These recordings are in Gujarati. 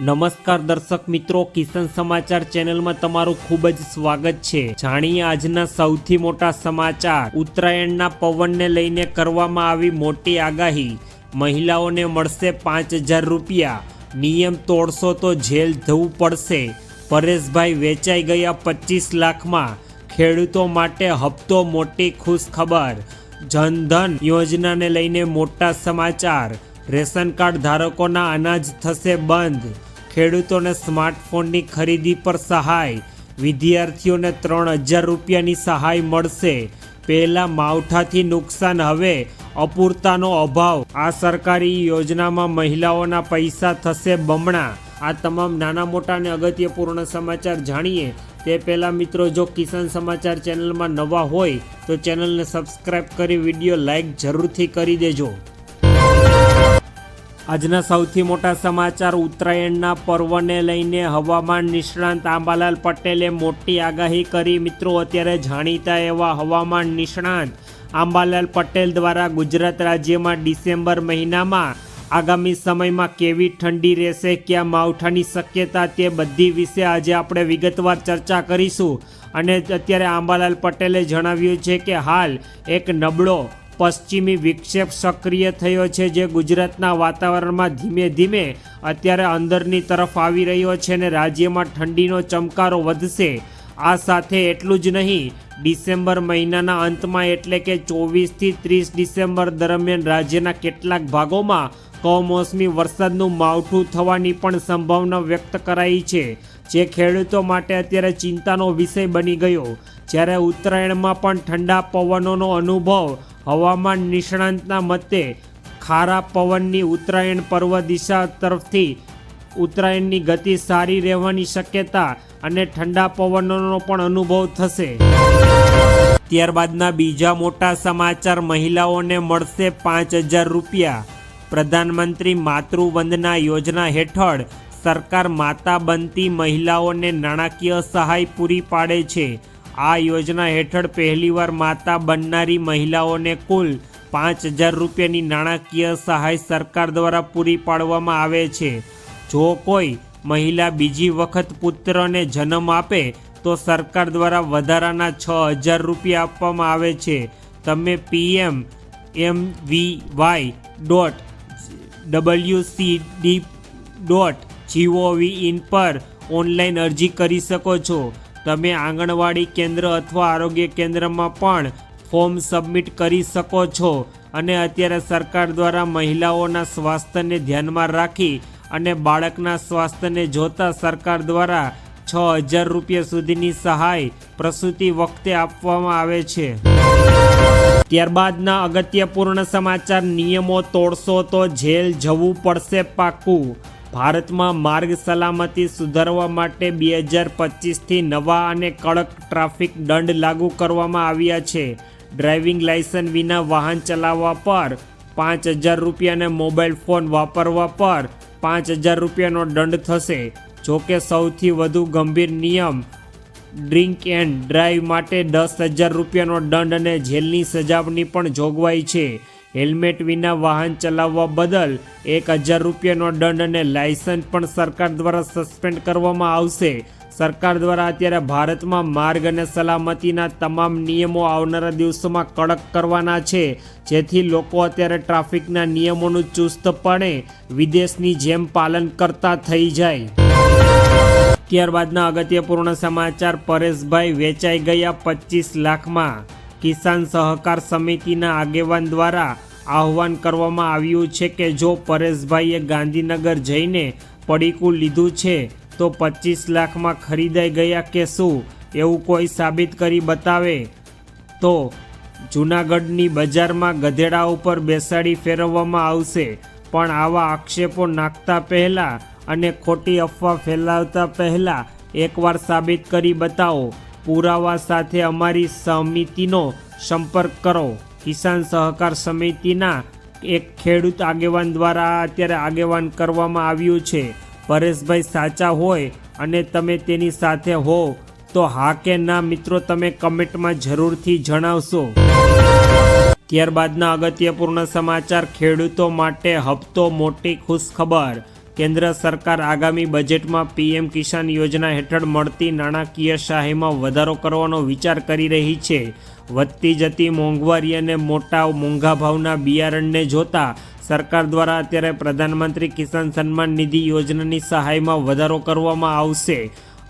નમસ્કાર દર્શક મિત્રો, કિશન સમાચાર ચેનલમાં તમારું ખૂબ જ સ્વાગત છે. જાણીએ આજના સૌથી મોટા સમાચાર. ઉત્તરાયણના પવનને લઈને કરવામાં આવી મોટી આગાહી. મહિલાઓને મળશે પાંચ હજાર રૂપિયા. નિયમ તોડશો તો જેલ જવું પડશે. પરેશભાઈ વેચાઈ ગયા પચીસ લાખમાં. ખેડૂતો માટે હપ્તો મોટી ખુશ ખબર જનધન યોજનાને લઈને મોટા સમાચાર. રેશન કાર્ડ ધારકોના અનાજ થશે બંધ. ખેડૂતોને સ્માર્ટફોનની ખરીદી પર સહાય. વિદ્યાર્થીઓને ત્રણ હજાર રૂપિયાની સહાય મળશે. પહેલાં માવઠાથી નુકસાન, હવે અપૂરતાનો અભાવ. આ સરકારી યોજનામાં મહિલાઓના પૈસા થશે બમણા. આ તમામ નાના મોટા અને અગત્યપૂર્ણ સમાચાર જાણીએ. તે પહેલાં મિત્રો, જો કિસાન સમાચાર ચેનલમાં નવા હોય, તો ચેનલને સબસ્ક્રાઈબ કરી વીડિયો લાઈક જરૂરથી કરી દેજો. આજના સૌથી મોટા સમાચાર ઉત્તરાયણના પર્વને લઈને હવામાન નિષ્ણાંત આંબાલાલ પટેલે મોટી આગાહી કરી. મિત્રો, અત્યારે જાણીતા એવા હવામાન નિષ્ણાંત આંબાલાલ પટેલ દ્વારા ગુજરાત રાજ્યમાં ડિસેમ્બર મહિનામાં આગામી સમયમાં કેવી ઠંડી રહેશે, ક્યાં માવઠાની શક્યતા તે બધી વિશે આજે આપણે વિગતવાર ચર્ચા કરીશું. અને અત્યારે આંબાલાલ પટેલે જણાવ્યું છે કે હાલ એક નબળો પશ્ચિમી વિક્ષેપ સક્રિય થયો છે જે ગુજરાતના વાતાવરણમાં ધીમે ધીમે અત્યારે અંદરની તરફ આવી રહ્યો છે અને રાજ્યમાં ઠંડીનો ચમકારો વધશે. આ સાથે એટલું જ નહીં, ડિસેમ્બર મહિનાના અંતમાં એટલે કે ચોવીસથી ત્રીસ ડિસેમ્બર દરમિયાન રાજ્યના કેટલાક ભાગોમાં કમોસમી વરસાદનું માવઠું થવાની પણ સંભાવના વ્યક્ત કરાઈ છે, જે ખેડૂતો માટે અત્યારે ચિંતાનો વિષય બની ગયો. જ્યારે ઉત્તરાયણમાં પણ ઠંડા પવનોનો અનુભવ હવામાન નિષ્ણાંતના મતે ખારા પવનની ઉત્તરાયણ પર્વ દિશા તરફથી ઉત્તરાયણની ગતિ સારી રહેવાની શક્યતા અને ઠંડા પવનોનો પણ અનુભવ થશે. ત્યારબાદના બીજા મોટા સમાચાર મહિલાઓને મળશે પાંચ હજાર રૂપિયા. પ્રધાનમંત્રી માતૃવંદના યોજના હેઠળ સરકાર માતા બનતી મહિલાઓને નાણાકીય સહાય પૂરી પાડે છે. આ યોજના હેઠળ પહેલીવાર માતા બનનારી મહિલાઓને કુલ પાંચ હજાર રૂપિયાની નાણાકીય સહાય સરકાર દ્વારા પૂરી પાડવામાં આવે છે. જો કોઈ મહિલા બીજી વખત પુત્રને જન્મ આપે, તો સરકાર દ્વારા વધારાના છ હજાર રૂપિયા આપવામાં આવે છે. તમે PM M V Y dot W C D dot gov in પર ઓનલાઈન અરજી કરી શકો છો. તમે આંગણવાડી કેન્દ્ર અથવા આરોગ્ય કેન્દ્રમાં પણ ફોર્મ સબમિટ કરી શકો છો અને અત્યારે સરકાર દ્વારા મહિલાઓના સ્વાસ્થ્યને ધ્યાનમાં રાખી અને બાળકના સ્વાસ્થ્યને જોતા સરકાર દ્વારા છ હજાર રૂપિયા સુધીની સહાય પ્રસૂતિ વખતે આપવામાં આવે છે. ત્યારબાદના અગત્યપૂર્ણ સમાચાર, નિયમો તોડશો તો જેલ જવું પડશે પાક્કું ભારતમાં માર્ગ સલામતી સુધારવા માટે બે હજાર પચીસથી નવા અને કડક ટ્રાફિક દંડ લાગુ કરવામાં આવ્યા છે. ડ્રાઇવિંગ લાયસન્સ વિના વાહન ચલાવવા પર પાંચ હજાર રૂપિયા અને મોબાઈલ ફોન વાપરવા પર પાંચ હજાર રૂપિયાનો દંડ થશે. જોકે સૌથી વધુ ગંભીર નિયમ ડ્રિંક એન્ડ ડ્રાઈવ માટે દસ હજાર રૂપિયાનો દંડ અને જેલની સજાવની પણ જોગવાઈ છે. હેલ્મેટ વિના વાહન ચલાવવા બદલ એક હજાર રૂપિયાનો દંડ અને લાયસન્સ પણ સરકાર દ્વારા સસ્પેન્ડ કરવામાં આવશે. સરકાર દ્વારા અત્યારે ભારતમાં માર્ગ અને સલામતીના તમામ નિયમો આવનારા દિવસોમાં કડક કરવાના છે. જેથી લોકો અત્યારે ટ્રાફિકના નિયમોનું ચુસ્તપણે વિદેશની જેમ પાલન કરતા થઈ જાય. ત્યારબાદના અગત્યપૂર્ણ સમાચાર, પરેશભાઈ વેચાઈ ગયા પચીસ લાખમાં. કિસાન સહકાર સમિતિના આગેવાન દ્વારા આહવાન કરવામાં આવ્યું છે કે જો પરેશભાઈએ ગાંધીનગર જઈને પડીકું લીધું છે, તો પચીસ લાખમાં ખરીદાઈ ગયા કે શું? એવું કોઈ સાબિત કરી બતાવે તો જૂનાગઢની બજારમાં ગધેડા ઉપર બેસાડી ફેરવવામાં આવશે. પણ આવા આક્ષેપો નાખતા પહેલાં અને ખોટી અફવા ફેલાવતા પહેલાં એકવાર સાબિત કરી બતાવો. પુરાવા સાથે અમારી સમિતિનો સંપર્ક કરો. કિસાન સહકાર સમિતિના એક ખેડૂત આગેવાન દ્વારા અત્યારે આગેવાન કરવામાં આવ્યું છે. પરેશભાઈ સાચા હોય અને તમે તેની સાથે હો, તો હા કે ના મિત્રો તમે કમેન્ટમાં જરૂરથી જણાવશો. ત્યારબાદના અગત્યપૂર્ણ સમાચાર ખેડૂતો માટે હપ્તો મોટી ખુશખબર. કેન્દ્ર સરકાર આગામી બજેટમાં પીએમ કિસાન યોજના હેઠળ મળતી નાણાકીય સહાયમાં વધારો કરવાનો વિચાર કરી રહી છે. વધતી જતી મોંઘવારી અને મોટા મોંઘા ભાવના બિયારણને જોતા સરકાર દ્વારા અત્યારે પ્રધાનમંત્રી કિસાન સન્માન નિધિ યોજનાની સહાયમાં વધારો કરવામાં આવશે.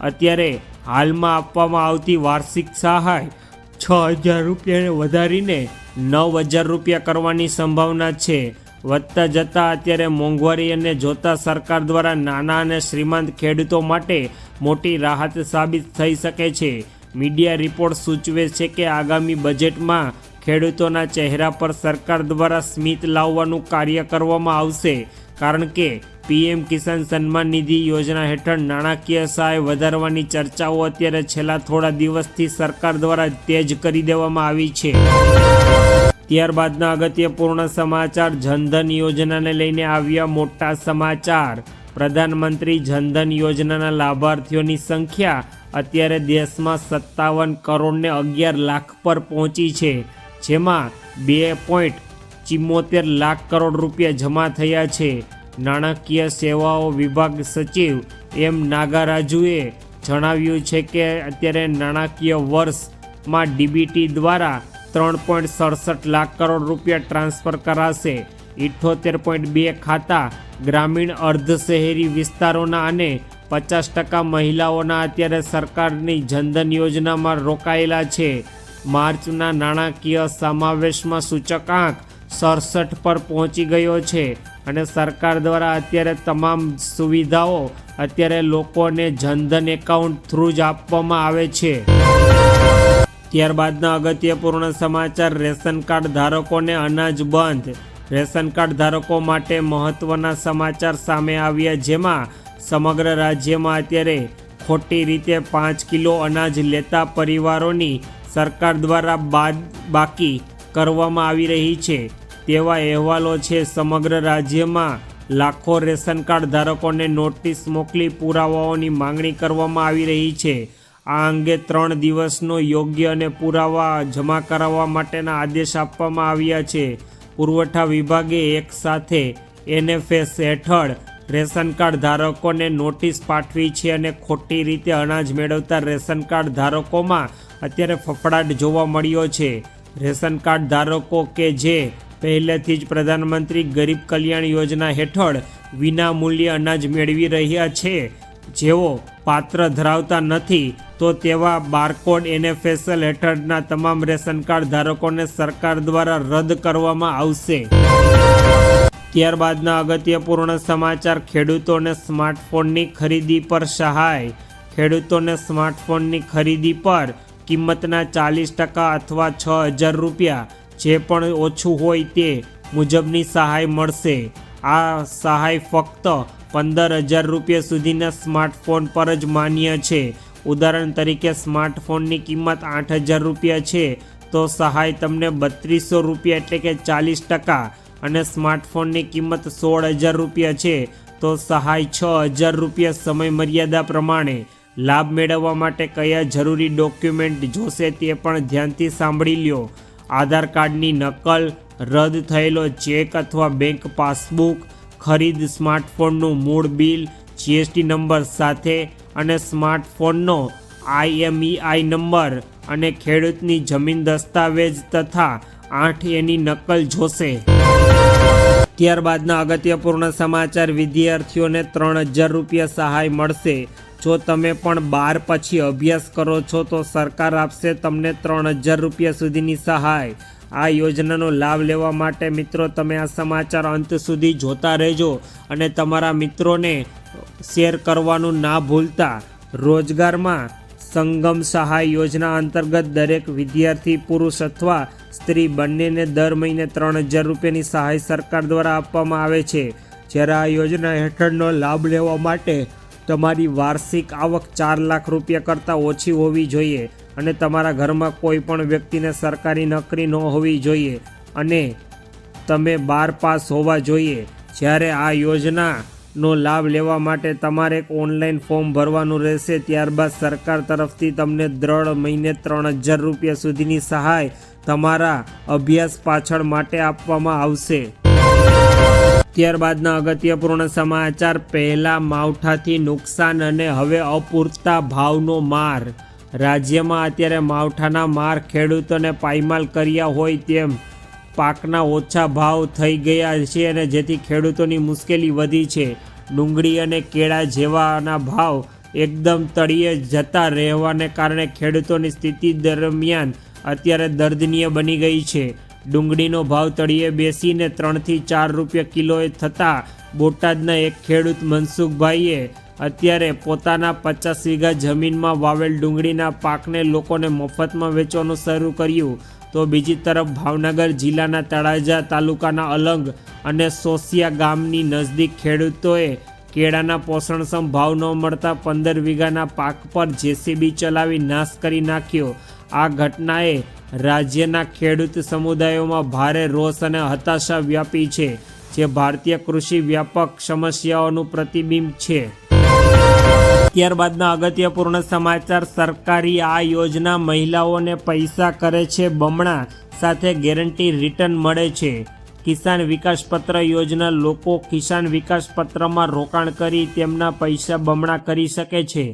અત્યારે હાલમાં આપવામાં આવતી વાર્ષિક સહાય છ હજાર રૂપિયાને વધારીને નવ હજાર રૂપિયા કરવાની સંભાવના છે. વધતા જતાં અત્યારે મોંઘવારી અને જોતા સરકાર દ્વારા નાના અને શ્રીમંત ખેડૂતો માટે મોટી રાહત સાબિત થઈ શકે છે. મીડિયા રિપોર્ટ સૂચવે છે કે આગામી બજેટમાં ખેડૂતોના ચહેરા પર સરકાર દ્વારા સ્મિત લાવવાનું કાર્ય કરવામાં આવશે. કારણ કે પીએમ કિસાન સન્માન નિધિ યોજના હેઠળ નાણાકીય સહાય વધારવાની ચર્ચાઓ અત્યારે છેલ્લા થોડા દિવસથી સરકાર દ્વારા તેજ કરી દેવામાં આવી છે. ત્યારબાદના અગત્યપૂર્ણ સમાચાર જનધન યોજનાને લઈને આવ્યા મોટા સમાચાર. પ્રધાનમંત્રી જનધન યોજનાના લાભાર્થીઓની સંખ્યા અત્યારે દેશમાં સત્તાવન કરોડને અગિયાર લાખ પર પહોંચી છે, જેમાં બે પોઈન્ટ ચિમ્મોતેર લાખ કરોડ રૂપિયા જમા થયા છે. નાણાકીય સેવાઓ વિભાગ સચિવ એમ નાગારાજુએ જણાવ્યું છે કે અત્યારે નાણાકીય વર્ષમાં ડીબીટી દ્વારા ત્રણ પોઈન્ટ સડસઠ લાખ કરોડ રૂપિયા ટ્રાન્સફર કરાશે. ઇઠ્ઠોતેર પોઈન્ટ બે ખાતા ગ્રામીણ અર્ધ શહેરી વિસ્તારોના અને પચાસ ટકા મહિલાઓના અત્યારે સરકારની જનધન યોજનામાં રોકાયેલા છે. માર્ચના નાણાકીય સમાવેશમાં સૂચકાંક સડસઠ પર પહોંચી ગયો છે અને સરકાર દ્વારા અત્યારે તમામ સુવિધાઓ અત્યારે લોકોને જનધન એકાઉન્ટ થ્રુ જ આપવામાં આવે છે. ત્યારબાદના અગત્યપૂર્ણ સમાચાર, રેશન કાર્ડ ધારકોને અનાજ બંધ. રેશન કાર્ડ ધારકો માટે મહત્વના સમાચાર સામે આવ્યા, જેમાં સમગ્ર રાજ્યમાં અત્યારે ખોટી રીતે પાંચ કિલો અનાજ લેતા પરિવારોની સરકાર દ્વારા બાદ, બાકી કરવામાં આવી રહી છે. તેવા અહેવાલો છે, સમગ્ર રાજ્યમાં લાખો રેશન કાર્ડ ધારકોને નોટિસ મોકલી પુરાવાઓની માંગણી કરવામાં આવી રહી છે. આ અંગે ત્રણ દિવસનો યોગ્ય અને પુરાવા જમા કરાવવા માટેના આદેશ આપવામાં આવ્યા છે. પુરવઠા વિભાગે એક સાથે એનએફએસ હેઠળ રેશન કાર્ડ ધારકોને નોટિસ પાઠવી છે અને ખોટી રીતે અનાજ મેળવતા રેશન કાર્ડ ધારકોમાં અત્યારે ફફડાટ જોવા મળ્યો છે. રેશન કાર્ડ ધારકો કે જે પહેલેથી જ પ્રધાનમંત્રી ગરીબ કલ્યાણ યોજના હેઠળ વિના મૂલ્યે અનાજ મેળવી રહ્યા છે, જેઓ પાત્ર ધરાવતા નથી, તો તેવા બારકોડ એનએફએસએલ હેઠળના તમામ રેશન કાર્ડ ધારકોને સરકાર દ્વારા રદ કરવામાં આવશે. ત્યારબાદના અગત્યપૂર્ણ સમાચાર, ખેડૂતોને સ્માર્ટફોનની ખરીદી પર સહાય. ખેડૂતોને સ્માર્ટફોનની ખરીદી પર કિંમતના ચાલીસ ટકા અથવા છ હજાર રૂપિયા, જે પણ ઓછું હોય તે મુજબની સહાય મળશે. આ સહાય ફક્ત પંદર હજાર રૂપિયા સુધીના સ્માર્ટફોન પર જ માન્ય છે. ઉદાહરણ તરીકે, સ્માર્ટફોનની કિંમત આઠ હજાર રૂપિયા છે, તો સહાય તમને બત્રીસો રૂપિયા એટલે કે ચાલીસ ટકા અને સ્માર્ટફોનની કિંમત સોળ હજાર રૂપિયા છે, તો સહાય છ હજાર રૂપિયા સમય મર્યાદા પ્રમાણે. લાભ મેળવવા માટે કયા જરૂરી ડોક્યુમેન્ટ જોશે તે પણ ધ્યાનથી સાંભળી લ્યો. આધાર કાર્ડની નકલ, રદ થયેલો ચેક અથવા બેંક પાસબુક ખરીદ સ્માર્ટફોનનું મૂળ બિલ, જીએસટી નંબર સાથે અને સ્માર્ટફોનનો આઈએમઈઆઈ નંબર અને ખેડૂતની જમીન દસ્તાવેજ તથા આઠ એની નકલ જોશે. ત્યારબાદના અગત્યપૂર્ણ સમાચાર, વિદ્યાર્થીઓને ત્રણ હજાર રૂપિયા સહાય મળશે. જો તમે પણ બાર પછી અભ્યાસ કરો છો તો સરકાર આપશે તમને ત્રણ હજાર રૂપિયા સુધીની સહાય. આ યોજનાનો લાભ લેવા માટે મિત્રો તમે આ સમાચાર અંત સુધી જોતા રહેજો અને તમારા મિત્રોને શેર કરવાનું ના ભૂલતા. રોજગારમાં સંગમ સહાય યોજના અંતર્ગત દરેક વિદ્યાર્થી, પુરુષ અથવા સ્ત્રી બંનેને દર મહિને ત્રણ હજાર રૂપિયાની સહાય સરકાર દ્વારા આપવામાં આવે છે. જ્યારે આ યોજના હેઠળનો લાભ લેવા માટે તમારી વાર્ષિક આવક ચાર લાખ રૂપિયા કરતાં ઓછી હોવી જોઈએ અને તમારા ઘરમાં કોઈ પણ વ્યક્તિને સરકારી નોકરી ન હોવી જોઈએ અને તમે બાર પાસ હોવા જોઈએ. જ્યારે આ યોજનાનો લાભ લેવા માટે તમારે એક ઓનલાઈન ફોર્મ ભરવાનું રહેશે, ત્યારબાદ સરકાર તરફથી તમને દર મહિને ત્રણ હજાર રૂપિયા સુધીની સહાય તમારા અભ્યાસ પાછળ માટે આપવામાં આવશે. ત્યારબાદના અગત્યપૂર્ણ સમાચાર. પહેલા માવઠાથી નુકસાન અને હવે અપૂરતા ભાવનો માર. રાજ્યમાં અત્યારે માવઠાના માર ખેડૂતોને પાયમાલ કર્યા હોય તેમ પાકના ઓછા ભાવ થઈ ગયા છે અને જેથી ખેડૂતોની મુશ્કેલી વધી છે. ડુંગળી અને કેળા જેવાના ભાવ એકદમ તળિયે જતા રહેવાને કારણે ખેડૂતોની સ્થિતિ દરમિયાન અત્યારે દર્દનીય બની ગઈ છે. ડુંગળીનો ભાવ તળિયે બેસીને ત્રણથી ચાર રૂપિયા કિલોએ થતાં બોટાદના એક ખેડૂત મનસુખભાઈએ અત્યારે પોતાના પચાસ વીઘા જમીનમાં વાવેલ ડુંગળીના પાકને લોકોને મફતમાં વેચવાનું શરૂ કર્યું. તો બીજી તરફ ભાવનગર જિલ્લાના તળાજા તાલુકાના અલંગ અને સોસિયા ગામની નજદીક ખેડૂતોએ કેળાના પોષણક્ષમ ભાવ ન મળતા પંદર વીઘાના પાક પર જેસીબી ચલાવી નાશ કરી નાખ્યો. આ ઘટનાએ રાજ્યના ખેડૂત સમુદાયોમાં ભારે રોષ અને હતાશા વ્યાપી છે, જે ભારતીય કૃષિ વ્યાપક સમસ્યાઓનું પ્રતિબિંબ છે. ત્યારબાદના અગત્યપૂર્ણ સમાચાર, સરકારી આ યોજના મહિલાઓને પૈસા કરે છે બમણા સાથે ગેરંટી રિટર્ન મળે છે. કિસાન વિકાસ પત્ર યોજના લોકો કિસાન વિકાસ પત્રમાં રોકાણ કરી તેમના પૈસા બમણા કરી શકે છે.